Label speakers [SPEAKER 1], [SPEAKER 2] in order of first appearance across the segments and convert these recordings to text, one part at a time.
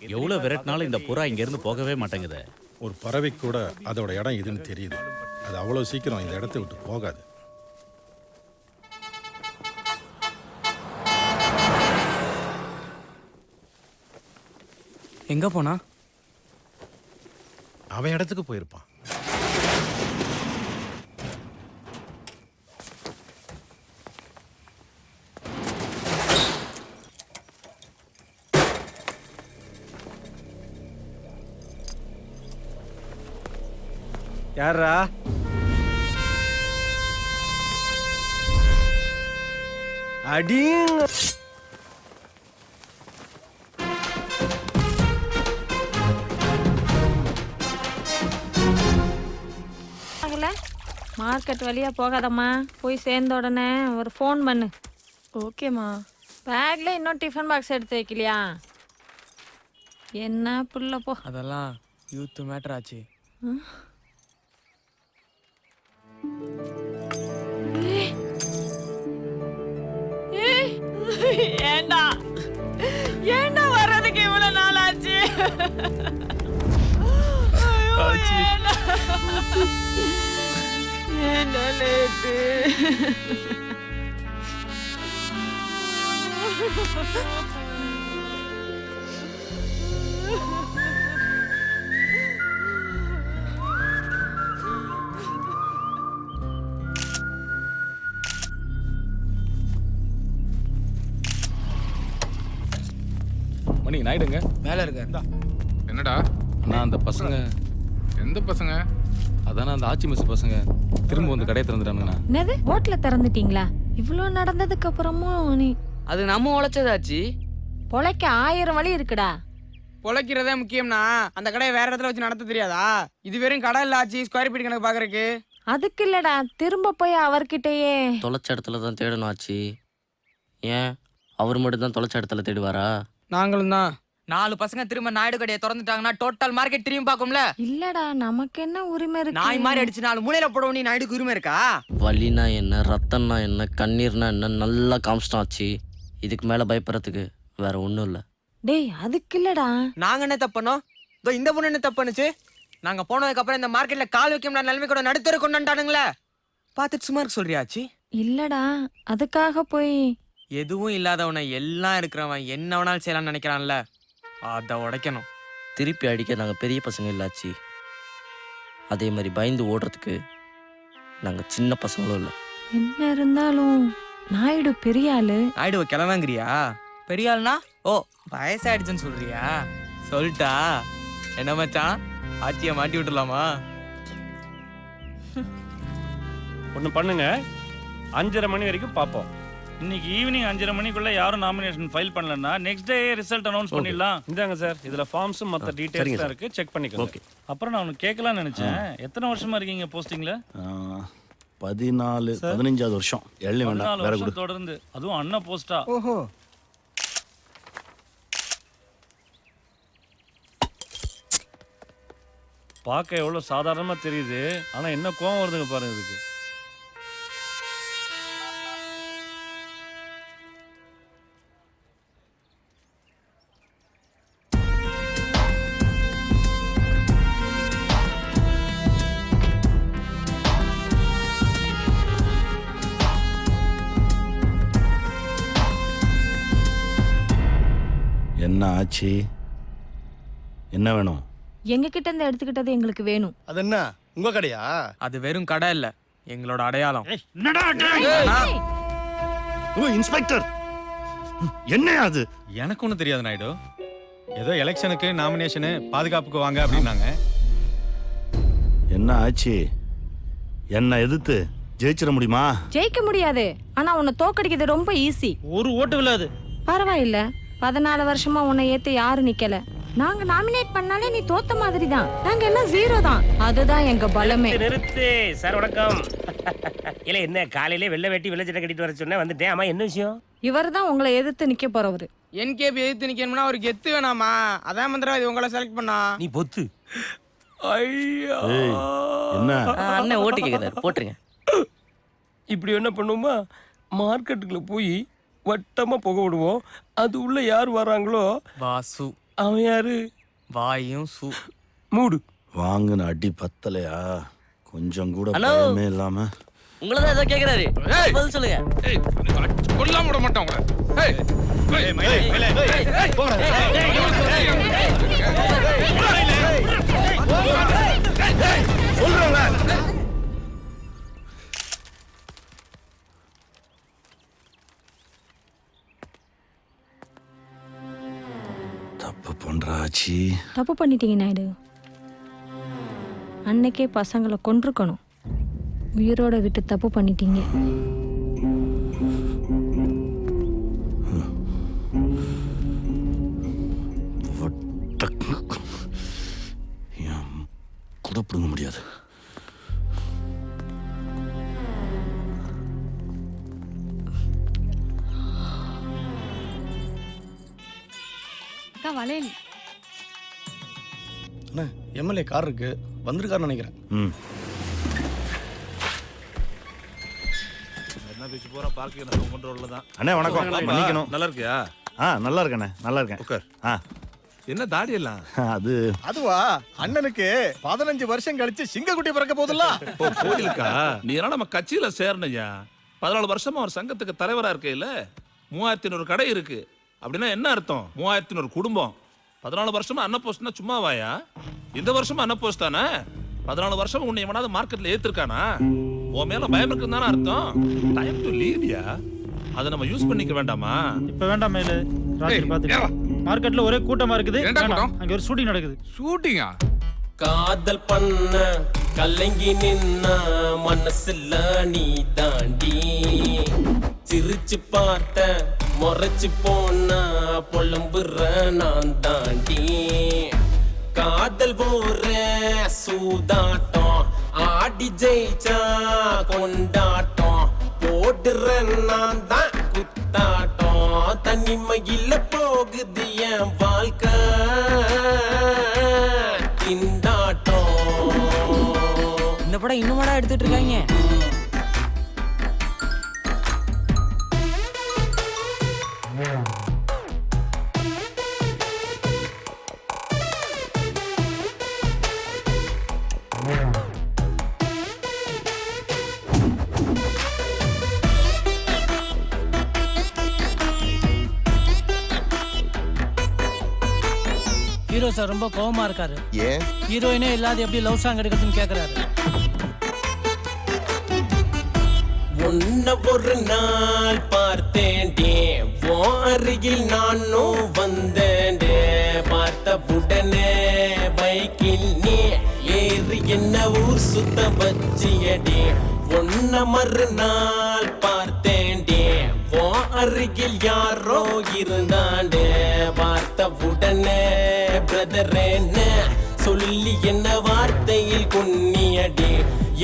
[SPEAKER 1] எவ்வளவு விரட்டினாலும் இந்த புறா இங்க இருந்து போகவே மாட்டேங்குது.
[SPEAKER 2] ஒரு பறவை கூட அதோட இடம் இதுன்னு தெரியுது. அது அவ்வளோ சீக்கிரம் இந்த இடத்த விட்டு போகாது.
[SPEAKER 3] எங்க போனா?
[SPEAKER 2] அவன் இடத்துக்கு போயிருப்பான்.
[SPEAKER 4] யாரா அடிங்க
[SPEAKER 5] ஆகல? மார்க்கெட் வழியா போகாதம்மா. போய் சேர்ந்த உடனே ஒரு ஃபோன் பண்ணு.
[SPEAKER 6] ஓகேம்மா
[SPEAKER 5] பேக்ல இன்னும் டிஃபன் பாக்ஸ் எடுத்து வைக்கலையா? என்ன புள்ள போ.
[SPEAKER 3] அதெல்லாம் யூத் மேட்டர் ஆச்சு.
[SPEAKER 5] ஏய், ஏன்டா ஏன்டா வர்றதுக்கு இவ்வளவு நாள் ஆச்சு? ஏன்டா லேட்டு?
[SPEAKER 7] மணி நாயிடுங்க
[SPEAKER 3] மேல இருக்க
[SPEAKER 8] என்னடா?
[SPEAKER 7] அண்ணா அந்த பசங்க.
[SPEAKER 8] எந்த பசங்க?
[SPEAKER 7] அதானே அந்த ஆச்சி மிஸ் பசங்க. திரும்ப வந்து கடையை திறந்துட்டானுங்கண்ணா.
[SPEAKER 5] என்னது? ஹோட்டல திறந்துட்டீங்களா? இவ்வளோ நடந்ததுக்கு அப்புறமும் நீ
[SPEAKER 3] அது நம்ம உழைச்சதாச்சு
[SPEAKER 5] பொழைக்க ஆயிரம் வழி இருக்குடா.
[SPEAKER 3] பொழைக்கிறதே முக்கியம்னா அந்த கடையை வேற இடத்துல வச்சு நடத்த தெரியாதா? இது வெறும் கடை இல்ல ஆச்சு. ஸ்கொயர் ஃபீட் கணக்கு பாக்குறதுக்கு.
[SPEAKER 5] அதுக்கு இல்லடா. திரும்ப போய் அவர்கிட்டயே
[SPEAKER 9] தொலைச்ச இடத்துல தான் தேடணும் ஆச்சு. ஏன்? அவர் மட்டும் தான் தொலைச்ச இடத்துல தேடுவாரா?
[SPEAKER 3] நாங்களும் தான். நாலு பசங்க திரும்ப நாயுடு கடையை திறந்துட்டாங்கன்னா டோட்டல் மார்க்கெட் திரும்பி பார்க்கும்ல?
[SPEAKER 5] இல்லடா நமக்கு என்ன உரிமை இருக்கு?
[SPEAKER 3] நாய் மாதிரி அடிச்சு நாலு மூலையில போட நீ நாயுடுக்கு உரிமை இருக்கா?
[SPEAKER 9] வலினா என்ன ரத்தம்னா என்ன கண்ணீர்னா என்ன நல்லா காமிச்சிட்டான் ஆச்சு இதுக்கு மேலே பயப்படுறதுக்கு வேற ஒன்றும் இல்லை.
[SPEAKER 5] டேய் அதுக்கு இல்லடா.
[SPEAKER 3] நாங்க என்ன தப்பு பண்ணோம்? இதோ இந்த பொண்ணு என்ன தப்பு பண்ணுச்சு? நாங்க போனதுக்கு அப்புறம் இந்த மார்க்கெட்ல கால் வைக்க முடியாத நிலைமை கூட நடுத்தர கொண்டாண்டானுங்களே பார்த்துட்டு சும்மா இருக்க சொல்றியாச்சு
[SPEAKER 5] இல்லடா அதுக்காக போய்
[SPEAKER 3] எதுவும் இல்லாதவனை எல்லாம் இருக்கிறவன் என்ன வேணாலும் செய்யலாம்னு நினைக்கிறான்ல? அதை உடைக்கணும்.
[SPEAKER 9] திருப்பி அடிக்க நாங்கள் பெரிய பசங்க இல்லாச்சு. அதே மாதிரி பயந்து ஓடுறதுக்கு நாங்கள் சின்ன பசங்களும் இல்லை.
[SPEAKER 5] என்ன இருந்தாலும் நாயுடு பெரிய ஆளு.
[SPEAKER 3] ஆயிடுவ கிளவாங்கிறியா பெரிய ஆள்னா? ஓ வயசாயிடுச்சுன்னு சொல்றியா? சொல்லிட்டா? என்ன மச்சான்? ஆச்சியை மாட்டி விட்டுலாமா
[SPEAKER 10] ஒன்று பண்ணுங்க. அஞ்சரை மணி வரைக்கும் பார்ப்போம்.
[SPEAKER 1] இன்னைக்கு ஈவினிங் அஞ்சரை மணிக்குள்ள யாரும் நாமினேஷன் ஃபைல் பண்ணலன்னா நெக்ஸ்ட் டே ரிசல்ட் அனௌன்ஸ் பண்ணிடலாம்.
[SPEAKER 10] இந்தாங்க சார் இதுல ஃபார்ம்ஸும் மற்ற டீடைல்ஸ் இருக்கு. செக் பண்ணிக்கோங்க.
[SPEAKER 1] ஓகே அப்புறம் நான் உனக்கு கேட்கலாம்னு நினைச்சேன். எத்தனை வருஷமா இருக்கீங்க போஸ்டிங்ல
[SPEAKER 11] பதினாலு பதினஞ்சாவது வருஷம். எள்ளி வேண்டாம். வேற
[SPEAKER 1] வருஷம்
[SPEAKER 11] கொடு.
[SPEAKER 1] தொடர்ந்து. அதுவும் அண்ணா போஸ்டா
[SPEAKER 3] ஓஹோ.
[SPEAKER 10] பார்க்க எவ்வளவு சாதாரணமா தெரியுது. ஆனா என்ன கோவம் வருதுங்க பாருங்க இதுக்கு.
[SPEAKER 11] ஆச்சு. என்ன வேணும்?
[SPEAKER 5] எங்க கிட்ட இருந்து எடுத்துக்கிட்டது எங்களுக்கு வேணும்.
[SPEAKER 4] அது என்ன உங்க கடையா?
[SPEAKER 3] அது வெறும் கடை இல்ல எங்களோட அடையாளம்.
[SPEAKER 11] Oh inspector. என்ன அது?
[SPEAKER 12] எனக்கு ஒன்றும் தெரியாது நாயுடு. ஏதோ எலெக்ஷனுக்கு நாமினேஷனு பாதுகாப்புக்கு வாங்க அப்படின்னாங்க.
[SPEAKER 11] என்ன ஆச்சு? என்ன எதிர்த்து ஜெயிச்சிட முடியுமா?
[SPEAKER 5] ஜெயிக்க முடியாது. ஆனா உன்னை தோக்கடிக்கிறது ரொம்ப ஈஸி
[SPEAKER 10] ஒரு ஓட்டு விழாது.
[SPEAKER 5] பரவாயில்ல. பதினாலு வருஷமா உன்னை ஏத்து யாரும் நிக்கல. நாங்க நாமினேட் பண்ணாலே நீ தோத்த மாதிரி தான் நாங்க எல்லாம் ஜீரோ தான். அதுதான் எங்க பலமே.
[SPEAKER 10] நிறுத்து சார் வணக்கம். இல்ல என்ன காலையில வெள்ளை வெட்டி வெள்ளை சட்டை கட்டிட்டு வர சொன்னேன் வந்துட்டேன். ஆமா என்ன விஷயம்?
[SPEAKER 5] இவர் தான் உங்களை எதிர்த்து நிக்க போறவரு.
[SPEAKER 3] என்கேபி எதிர்த்து நிக்கணும்னா ஒரு கெத்து வேணாமா? அதான் மந்திரவாதி உங்களை செலக்ட் பண்ணா.
[SPEAKER 10] நீ பொத்து. ஐயா.
[SPEAKER 11] என்ன?
[SPEAKER 9] அண்ணன் ஓட்டு கேட்குறாரு போட்டுருங்க.
[SPEAKER 10] இப்படி என்ன பண்ணுவோமா? மார்க்கெட்டுக்குள்ள போய் வட்டமா புக விடுவோம் அது உள்ள யார் வராங்களோ
[SPEAKER 3] வாசு
[SPEAKER 13] அவன் யாரு
[SPEAKER 14] வாயும் சூ
[SPEAKER 13] மூடு
[SPEAKER 11] வாங்கின அடி பத்தலையா கொஞ்சம் கூட
[SPEAKER 9] ஹலோ.
[SPEAKER 11] பயமே இல்லாம
[SPEAKER 9] உங்களை தான் ஏதோ கேட்குறாரு பதில் சொல்லுங்க
[SPEAKER 15] ஏய் கொல்லாம விட மாட்டான் உங்களை ஏய் ஏய்,
[SPEAKER 11] தப்பு பண்றாச்சி.
[SPEAKER 5] தப்பு பண்ணிட்டீங்க நாயுடு. அன்னைக்கே பசங்களை கொன்றுக்கணும். உயிரோட விட்டு தப்பு பண்ணிட்டீங்க.
[SPEAKER 11] கூட பிடுங்க முடியாது.
[SPEAKER 5] வளையல்
[SPEAKER 16] அண்ணா எம்எல்ஏ கார் இருக்கு. வந்திருக்காருன்னு நினைக்கிறேன்.
[SPEAKER 11] ம். அண்ணே வணக்கம். மன்னிக்கணும்
[SPEAKER 17] நல்லா இருக்கியா?
[SPEAKER 11] ஆ நல்லா இருக்கண்ணே நல்லா இருக்கேன்.
[SPEAKER 17] உட்கார்.
[SPEAKER 11] ஆ.
[SPEAKER 17] என்ன தாடி எல்லாம்?
[SPEAKER 11] அது
[SPEAKER 16] அதுவா? அண்ணனுக்கு பதினஞ்சு வருஷம் கழிச்சு சிங்கக்குட்டி பிறக்க போதுல்ல
[SPEAKER 17] ஓ கோயிலுக்கா? நீ எல்லாம் நம்ம கட்சியில சேரணையா பதினாலு வருஷமா ஒரு சங்கத்துக்கு தலைவரா இருக்கையில? மூவாயிரத்தி ஐநூறு கடை இருக்கு. அப்படின்னா என்ன அர்த்தம்? மூவாயிரத்தி குடும்பம். பதினாலு வருஷமா அன்னப்போஸ்ட்னா சும்மாவாயா? இந்த வருஷமா அன்னப்போஸ்ட் தானே? பதினாலு வருஷம் உன்னை எவனாவது மார்க்கெட்ல ஏத்திருக்கானா? உன் மேல பயம் இருக்குன்னு தானே அர்த்தம் டைம் டு லீவ்யா அதை நம்ம யூஸ் பண்ணிக்க வேண்டாமா?
[SPEAKER 1] இப்ப வேண்டாம் மேலு
[SPEAKER 15] ராத்திரி.
[SPEAKER 1] மார்க்கெட்ல ஒரே கூட்டமா இருக்குது? அங்க ஒரு ஷூட்டிங் நடக்குது.
[SPEAKER 15] ஷூட்டிங்கா?
[SPEAKER 13] காதல் பண்ண கலங்கி நின்ன மனசுல நீ தாண்டி. சிரிச்சு பார்த்த முறைச்சு போன புலம்புற நான் தாண்டி. காதல் போற சூதாட்டம் ஆடி ஜெயிச்சா கொண்டாட்டம். போடுற நான் தான் குத்தாட்டம். தனிமையில போகுது என் வாழ்க்கை. திண்டாட்டம்.
[SPEAKER 14] இந்த படம் இன்னும் எடுத்துட்டு இருக்காங்க?
[SPEAKER 1] சார் ரொம்ப கோவமா இருக்காரு.
[SPEAKER 16] ஏன்?
[SPEAKER 1] ஹீரோயினே இல்லாத எப்படி லவ் சாங் எடுக்கிறதுன்னு கேக்குறாரு.
[SPEAKER 13] உன்ன ஒரு நாள் பார்த்தேன்டே உன் அருகில் நானும் வந்தேன்டே. பார்த்த உடனே பைக்கில் நீ ஏறி என்ன ஊர் சுத்த வச்சியடே. உன்ன மறுநாள் பார்த்தேன்டே உன் அருகில் யாரோ இருந்தாண்டே. பார்த்த உடனே பிரதரேன்னு சொல்லி என்ன வார்த்தையில் கொன்னியடி?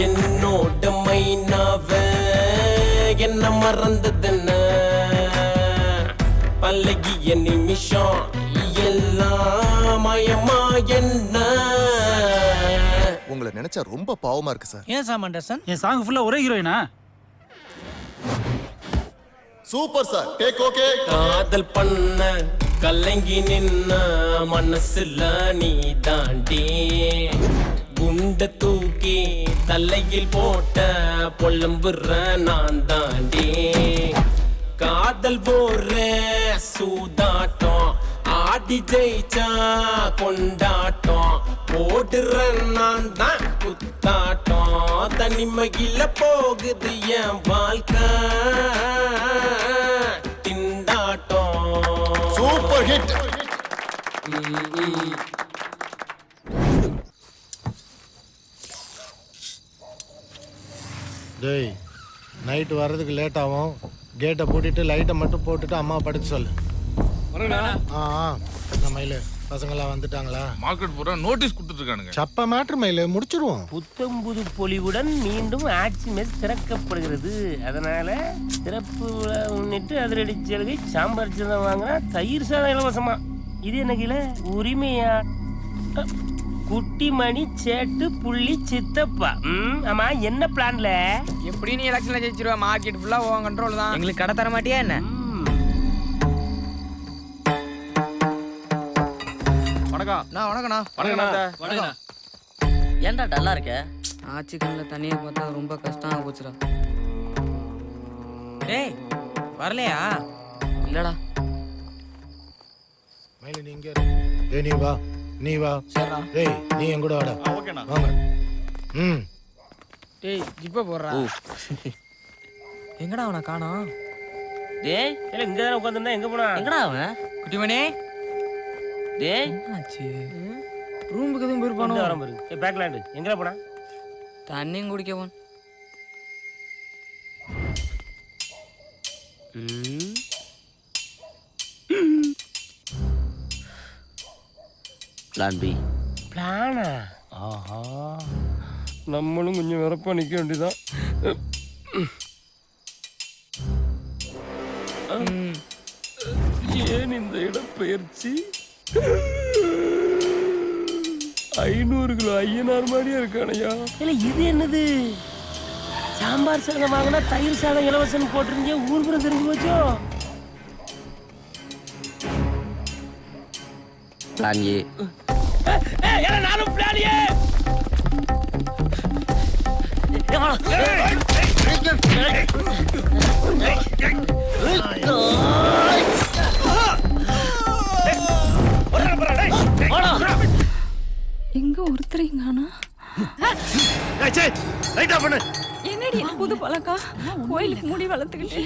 [SPEAKER 13] என்னோட மைனாவ என்ன மறந்ததுன்ன? பழகிய நிமிஷம் எல்லாம் மயமா என்ன?
[SPEAKER 16] உங்களை நினைச்சா ரொம்ப பாவமா இருக்கு சார்.
[SPEAKER 1] ஏன் சாம் அண்டர்சன் என் சாங் ஃபுல்லா ஒரே ஹீரோயினா
[SPEAKER 16] சூப்பர் சார். டேக் ஓகே
[SPEAKER 13] காதல் பண்ண கலங்கி நின்ன மனசுல நீ தாண்டி குண்ட தூக்கி தலையில் போட்ட பொல்லம்புற நான் தாண்டி காதல் போற சூதாட்டம் ஆடி ஜெயிச்சா கொண்டாட்டம். போடுற நான் தான் குத்தாட்டம். தனிமையில போகுது என் வாழ்க்கை.
[SPEAKER 16] ஹிட்
[SPEAKER 18] டேய் நைட்டு வர்றதுக்கு லேட் ஆகும். கேட்டை பூட்டிட்டு லைட்டை மட்டும் போட்டுட்டு அம்மா படுக்க சொல்லு. ஆ ஆ என்ன மயிலு. பசங்களாம் வந்துட்டாங்களா?
[SPEAKER 15] மார்க்கெட் பூரா நோட்டீஸ் கொடுத்துட்டு இருக்கானுங்க
[SPEAKER 18] சப்ப மேட்ரு மயிலு முடிச்சிருவோம்.
[SPEAKER 13] புத்தம்புது பொலிவுடன் மீண்டும் ஆட்சி மெஸ் திறக்கப்படுகிறது. அதனால திறப்பு விழா முன்னிட்டு அதிரடி சலுகை சாம்பார் சாதம் வாங்கினா தயிர் சாதம் இலவசமா. இது என்ன கில உரிமையா? குட்டிமணி சேட்டு புள்ளி சித்தப்பா. ம், ஆமா என்ன பிளான்ல
[SPEAKER 14] எப்படி நீ எலெக்ஷன்ல ஜெயிச்சிருவ? மார்க்கெட் ஃபுல்லா உன் கண்ட்ரோல் தான். எங்களுக்கு கடை தர மாட்டியா என்ன?
[SPEAKER 19] வணக்கம்.
[SPEAKER 3] நான் வணக்கண்ணா
[SPEAKER 19] வணக்கண்ணா.
[SPEAKER 9] ஏன்டா டல்லா இருக்க?
[SPEAKER 3] ஆச்சி கண்ணில் தனியாக பார்த்தா ரொம்ப கஷ்டம் போச்சுடா. டேய் வரலையா?
[SPEAKER 9] இல்லடா.
[SPEAKER 18] மயிலு நீ இங்கே. ஏய் நீ வா. நீ வா. ஏய் நீ என் கூட வாடா.
[SPEAKER 20] ஓகேண்ணா.
[SPEAKER 18] வாங்க. ம்.
[SPEAKER 3] டேய் ஜிப்ப போடுறா. எங்கடா அவனை காணோம்?
[SPEAKER 9] டேய்.
[SPEAKER 10] இல்லை இங்கே தானே உட்காந்துருந்தா எங்கே போனா
[SPEAKER 9] எங்கடா அவன்?
[SPEAKER 3] குட்டிமணி
[SPEAKER 9] டேய்.
[SPEAKER 3] ஆச்சு ரூமுக்கு எதுவும் போயிருப்பானோ?
[SPEAKER 10] வர பாரு ஏ பேக்லாண்டு எங்கே போனா?
[SPEAKER 3] தண்ணியும் குடிக்க போன்.
[SPEAKER 9] பிளான் பி
[SPEAKER 10] பிளானா ஆஹா. நம்மளும் கொஞ்சம் வரப்பா நிற்க வேண்டியதான் ஏன் இந்த இடப்பெயர்ச்சி? ஐநூறு கிலோ ஐயனார் மாதிரியே இருக்கானையா இல்லை இது என்னது சாம்பார் சாதம் வாங்கினா தயிர் சாதம் இலவசம் போட்டிருந்தீங்க ஊர் புறம் தெரிஞ்சு போச்சோ
[SPEAKER 9] பிளான் ஏ
[SPEAKER 10] நானும்
[SPEAKER 5] எங்க ஒருத்தரிங்கானா
[SPEAKER 11] லைட்டா பண்ணு.
[SPEAKER 5] என்னடி இது? புது பழக்கம்? கோயிலுக்கு முடி வளர்த்துக்கிட்டு.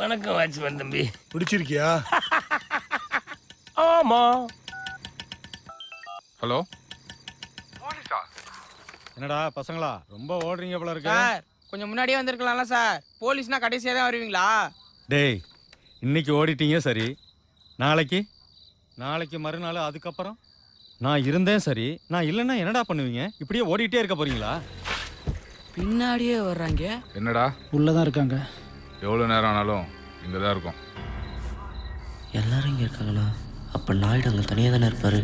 [SPEAKER 10] வணக்கம் வாட்ச்மேன் தம்பி.
[SPEAKER 18] பிடிச்சிருக்கியா?
[SPEAKER 10] ஆமா.
[SPEAKER 19] ஹலோ?
[SPEAKER 12] என்னடா பசங்களா ரொம்ப ஓடுறீங்க போல இருக்கு.
[SPEAKER 3] சார் கொஞ்சம் முன்னாடியே வந்திருக்கலாம்ல சார். போலீஸ்னா கடைசியாக தான் வருவீங்களா?
[SPEAKER 12] டேய் இன்னைக்கு ஓடிட்டீங்க சரி. நாளைக்கு? நாளைக்கு மறுநாள் அதுக்கப்புறம்? நான் இருந்தேன் சரி. நான் இல்லைன்னா என்னடா பண்ணுவீங்க? இப்படியே ஓடிட்டே இருக்க போறீங்களா?
[SPEAKER 3] பின்னாடியே வர்றாங்க.
[SPEAKER 19] என்னடா?
[SPEAKER 18] உள்ளதான் இருக்காங்க.
[SPEAKER 19] எவ்வளோ நேரம் ஆனாலும் இங்கே தான் இருக்கும்.
[SPEAKER 9] எல்லாரும் இங்கே இருக்காங்களா அப்போ நாயுடு அங்கே தனியாக தானே இருப்பார்?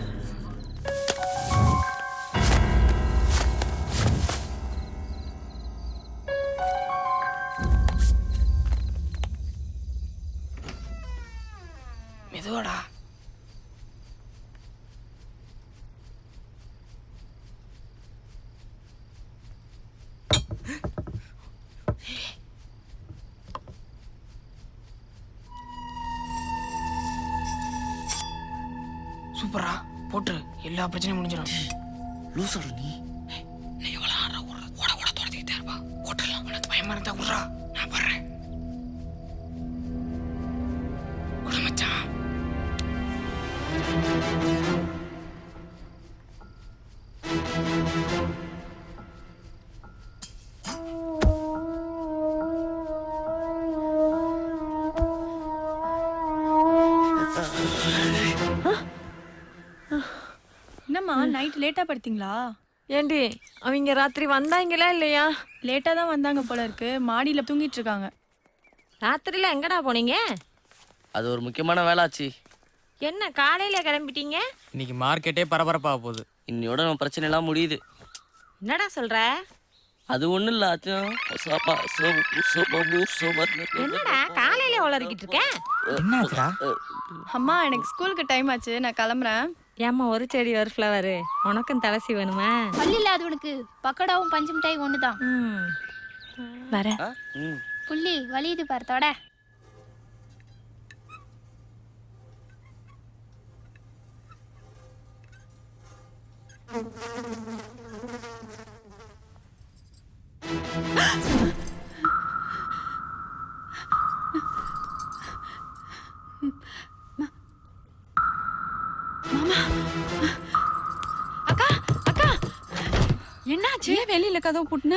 [SPEAKER 3] எல்லா பிரச்சனையும் முடிஞ்சிடும்
[SPEAKER 9] லூசடா நீ.
[SPEAKER 5] நைட் லேட்டா படுத்தீங்களா? ஏண்டி அவங்க ராத்திரி வந்தாங்களா இல்லையா? லேட்டா தான் வந்தாங்க போல இருக்கு. மாடியில தூங்கிட்டு இருக்காங்க ராத்திரில எங்கடா போனீங்க?
[SPEAKER 9] அது ஒரு முக்கியமான வேலை ஆச்சு
[SPEAKER 5] என்ன காலையில கிளம்பிட்டீங்க?
[SPEAKER 3] இன்னைக்கு மார்க்கெட்டே பரபரப்பாக போகுது.
[SPEAKER 9] இன்னையோட நம்ம பிரச்சனை எல்லாம் முடியுது.
[SPEAKER 5] என்னடா சொல்ற?
[SPEAKER 9] அது ஒண்ணும் இல்ல ஆச்சும்
[SPEAKER 5] என்னடா காலையில உளறிக்கிட்டு இருக்க
[SPEAKER 3] என்னாச்சுடா?
[SPEAKER 5] அம்மா எனக்கு ஸ்கூலுக்கு டைம் ஆச்சு. நான் கிளம்புறேன். ஏம்மா ஒரு செடி ஒரு ஃப்ளவர் உனக்கும் தலசி வேணுமா?
[SPEAKER 6] பல்லு இல்லாதவனுக்கு பக்கோடாவும் பஞ்சு மிட்டாய் ஒண்ணுதான்.
[SPEAKER 5] ம். வரேன்.
[SPEAKER 9] ம்.
[SPEAKER 6] புள்ளி வலியுது பாரு தொட. வெளியில கதவு புட்டுன?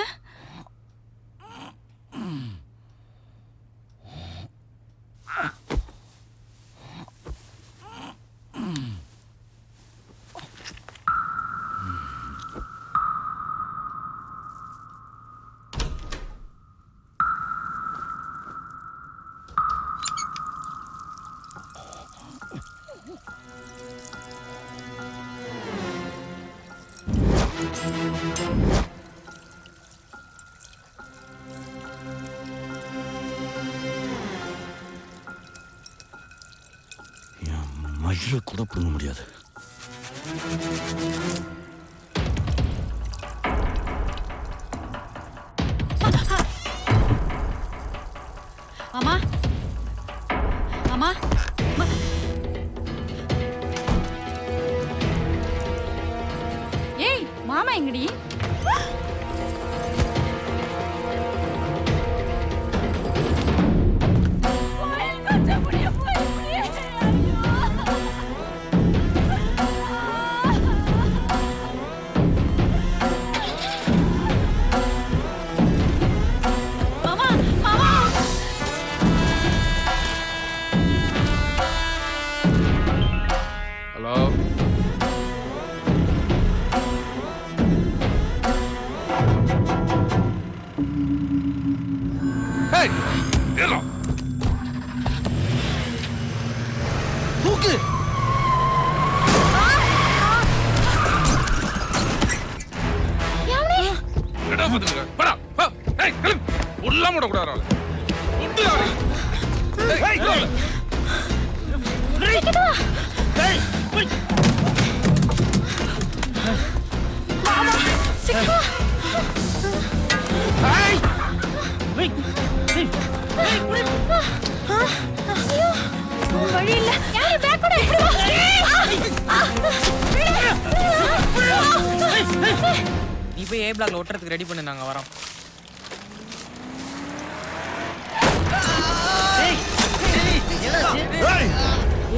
[SPEAKER 11] மயில கூட பிடுங்க முடியாது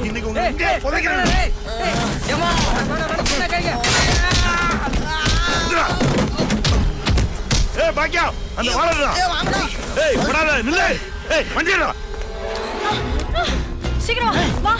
[SPEAKER 11] இன்னைக்கு உங்க இங்கே புதைக்கிறேன் ஏய் பாக்கியா அந்த வாழறா ஏய் விடாத நில்லு ஏய் வண்டிடா
[SPEAKER 6] சீக்கிரம் வா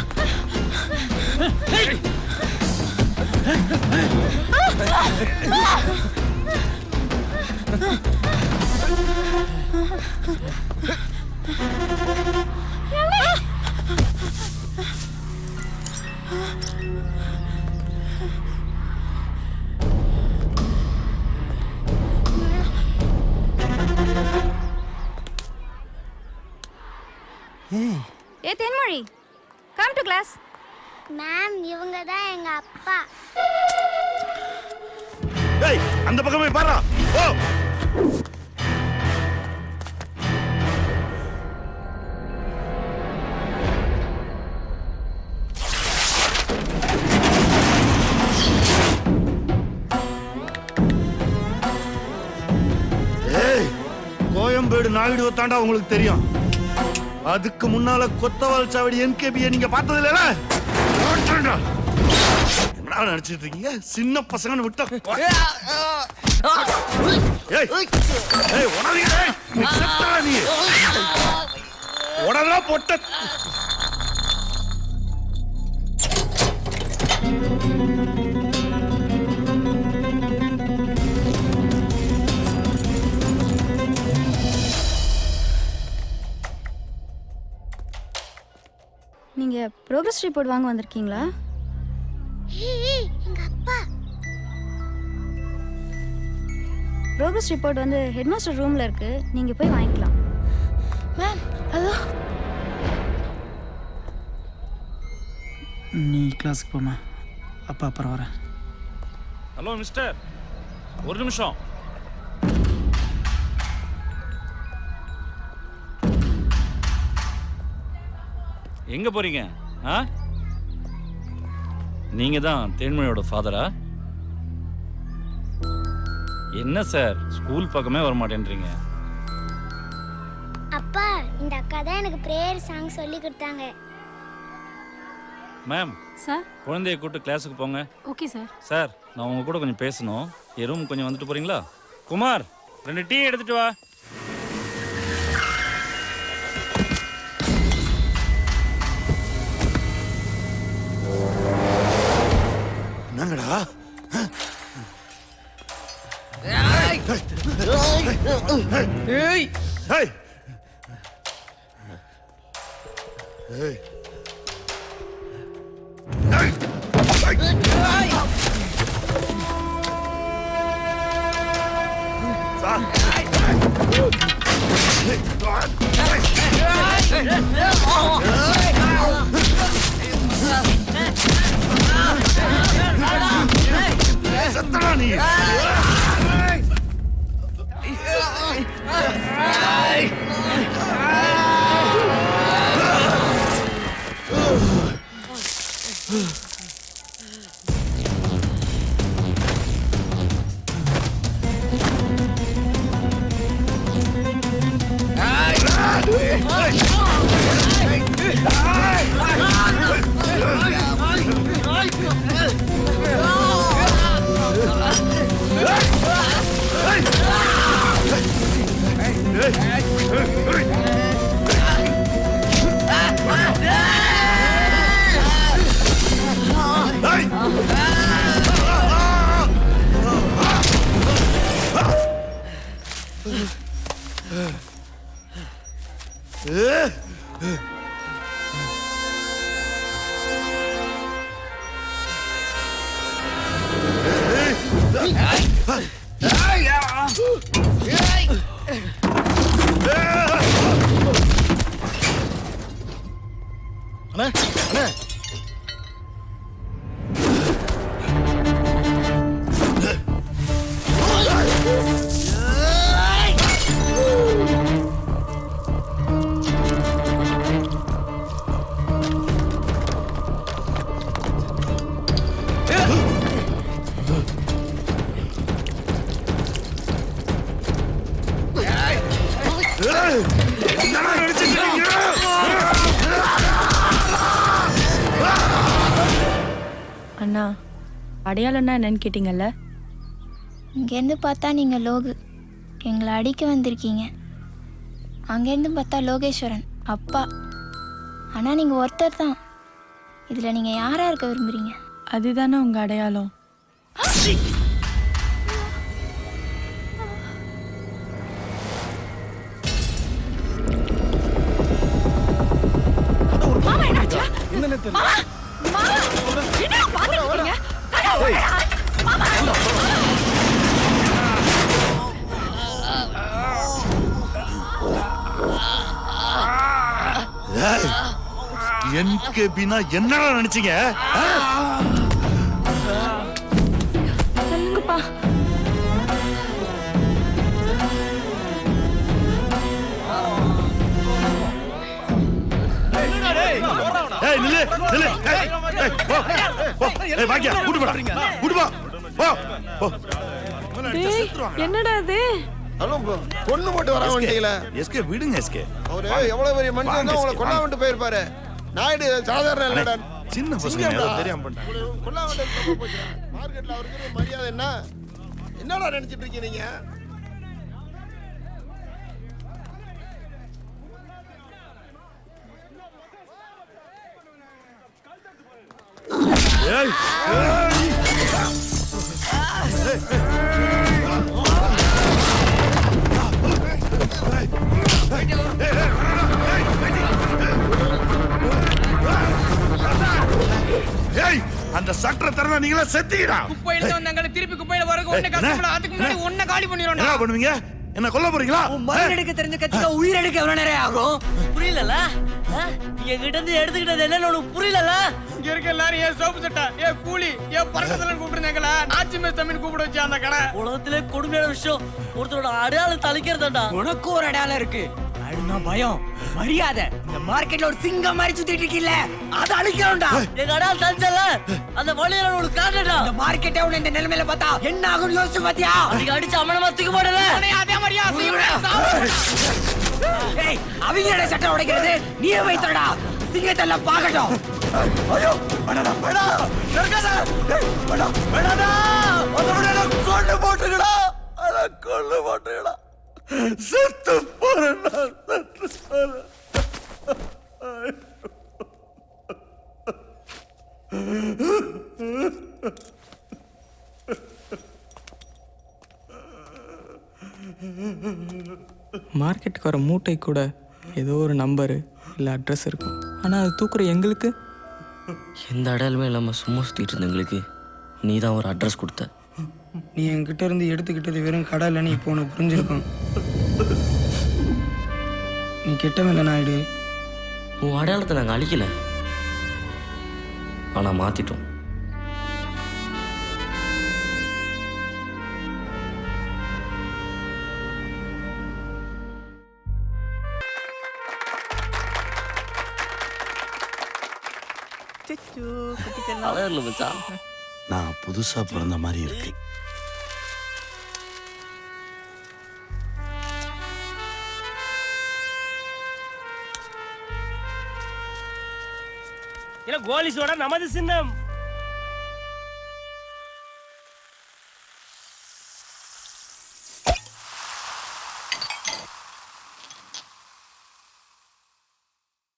[SPEAKER 21] ஏ Thenmozhi. Come to class ma'am இவங்க தான் எங்க அப்பா.
[SPEAKER 11] ஏய் அந்த பக்கமே பாறா ஓ கோயம்பேடு நாயுடு ஒத்தாண்டா உங்களுக்கு தெரியும். அதுக்கு முன்னால கொத்தவால் சாவடி என்கேபியை நீங்க பார்த்தது இல்லைல என்ன நினைச்சிட்டு இருக்கீங்க? சின்ன பசங்கன்னு விட்டா ஏய் ஏய் உடனே நீ செத்தடா நீ. உடனே பொட்ட.
[SPEAKER 21] ப்ரோக்ரஸ் ரிப்போர்ட் வாங்க வந்திருக்கீங்களா? எங்க அப்பா. ப்ரோக்ரஸ் ரிப்போர்ட் வந்து ஹெட்மாஸ்டர் ரூம்ல இருக்கு. நீங்க போய் வாங்கிக்கலாம். மேம் அதோ
[SPEAKER 19] நீ கிளாஸுக்கு போமா அப்பா அப்புறம் வரேன்.
[SPEAKER 1] ஹலோ மிஸ்டர் ஒரு நிமிஷம். எங்க போறீங்க? ஆ? நீங்க தான் தேன்மொழியோட ஃபாதரா என்ன சார் ஸ்கூல் பக்கமே வர மாட்டேன்றீங்க
[SPEAKER 21] அப்பா இந்த அக்கா தான் எனக்கு பிரேயர் சாங் சொல்லி கொடுத்தாங்க.
[SPEAKER 1] மேம்
[SPEAKER 6] சார்
[SPEAKER 1] குழந்தைய கூட்டு கிளாஸுக்கு போங்க.
[SPEAKER 6] ஓகே சார்
[SPEAKER 1] சார் நான் உங்க கூட கொஞ்சம் பேசணும். என் ரூம் கொஞ்சம் வந்துட்டு போறீங்களா? குமார் ரெண்டு டீ எடுத்துட்டு வா.
[SPEAKER 14] ஏய்
[SPEAKER 11] ஏய் ஏய் செத்தடா நீ
[SPEAKER 18] அண்ணா
[SPEAKER 5] அடையாளம்னா என்னன்னு கேட்டிங்கல்ல?
[SPEAKER 22] இங்கேருந்து பார்த்தா நீங்கள் லோகு. எங்களை அடிக்க வந்திருக்கீங்க. அங்கேருந்து பார்த்தா லோகேஸ்வரன் அப்பா. ஆனால் நீங்கள் ஒருத்தர் தான். இதில் நீங்கள் யாராக இருக்க விரும்புகிறீங்க
[SPEAKER 5] அதுதானே உங்க அடையாளம்.
[SPEAKER 11] என்கேபினா என்னடா நினைச்சீங்க? ஏய் நில்லு நில்லு. ஏய் ஏய் போ. போ. ஏய் பாக்கியா கூட்டு போடா. கூட்டு போ. போ. போ.
[SPEAKER 5] என்னடா இது?
[SPEAKER 16] பொண்ணு போட்டு வர வேண்டியல.
[SPEAKER 11] எஸ்கே விடுங்க எஸ்கே.
[SPEAKER 16] அவரு எவ்வளவு பெரிய மனுஷன் உங்களை கொல்லா விட்டு போயிருப்பாரு. நாயுடு சாதாரண இல்லடா.
[SPEAKER 11] சின்ன பசங்க தெரியாம பண்ணிட்டாங்க.
[SPEAKER 16] கொல்லா விட்டு மார்க்கெட்ல அவருக்கு மரியாதை என்ன? என்னடா நினைச்சிட்டு இருக்கீங்க நீங்க?
[SPEAKER 11] ஏய். ஏய் அந்த சட்டரை திறந்தா நீங்களா செத்தீங்கடா
[SPEAKER 14] குப்பையில வந்தாங்க திருப்பி குப்பையில வரக்கு ஒண்ணு கஷ்டப்பட அதுக்கு முன்னாடி ஒண்ணு காலி பண்ணிடுறோம்
[SPEAKER 11] என்ன பண்ணுவீங்க? என்ன கொல்ல போறீங்களா?
[SPEAKER 14] மருந்து எடுக்க தெரிஞ்ச கட்சிக்கு உயிர் எடுக்க எவ்வளவு நேரம் ஆகும்?
[SPEAKER 9] புரியலல என்கிட்ட இருந்து எடுத்துக்கிட்டது என்னன்னு உனக்கு புரியலல
[SPEAKER 14] இங்க இருக்க எல்லாரும் ஏன் சோப்பு சட்டை ஏன் கூலி ஏன் பறக்கத்துல கூப்பிடுறாங்களா ஆச்சி மேஸ் தமிழ் கூப்பிட வச்சு அந்த கடை?
[SPEAKER 9] உலகத்திலே கொடுமையான விஷயம். ஒருத்தரோட அடையாளம் தளிக்கிறதாண்டா
[SPEAKER 14] உனக்கு ஒரு அடையாளம் இருக்கு. அதுனா பயம். மரியாதை. இந்த மார்க்கெட்ல ஒரு சிங்கம் மாதிரி சுத்திட்டு இருக்கீல்ல அதை அழிக்கணும்டா.
[SPEAKER 9] எங்க அடையாளம் தளிச்சல அந்த வழியில உனக்கு காட்டடா
[SPEAKER 14] இந்த மார்க்கெட்டே உன்னை இந்த நிலைமையில பார்த்தா என்ன ஆகும்னு யோசிச்சு பாத்தியா
[SPEAKER 9] அதுக்கு அடிச்சு அமனமா தூக்க
[SPEAKER 14] உன்னை அதே மாதிரியா ஏய். அவங்களோட சட்டை உடைக்கிறது நீயே வைத்தடா. சிங்கத்தெல்லாம் பார்க்கட்டும். ஐயோ வேணாடா வேணா ஏய் வேணா வேணாடா அதை விட கொண்டு போடு
[SPEAKER 11] செத்து போறேன்டா செத்து போறேன்
[SPEAKER 3] மார்க்கெட்டுக்கு வர மூட்டை கூட ஏதோ ஒரு நம்பரு இல்லை அட்ரஸ் இருக்கும். ஆனால் அது தூக்குற எங்களுக்கு?
[SPEAKER 9] எந்த அடையாளமே இல்லாமல் சும்மா சுற்றிட்டு இருந்த எங்களுக்கு நீ தான் ஒரு அட்ரஸ் கொடுத்த.
[SPEAKER 3] நீ என்கிட்ட இருந்து எடுத்துக்கிட்டது வெறும் கடை இல்லைன்னு இப்போ உனக்கு புரிஞ்சிருக்கும் நீ கெட்டவன் இல்லை நாயுடு
[SPEAKER 9] உன் அடையாளத்தை நாங்கள் அழிக்கல. ஆனால் மாற்றிட்டோம்
[SPEAKER 11] நான் புதுசா பிறந்த மாதிரி இருக்கு.
[SPEAKER 10] போலீஸோட நமது சின்னம்.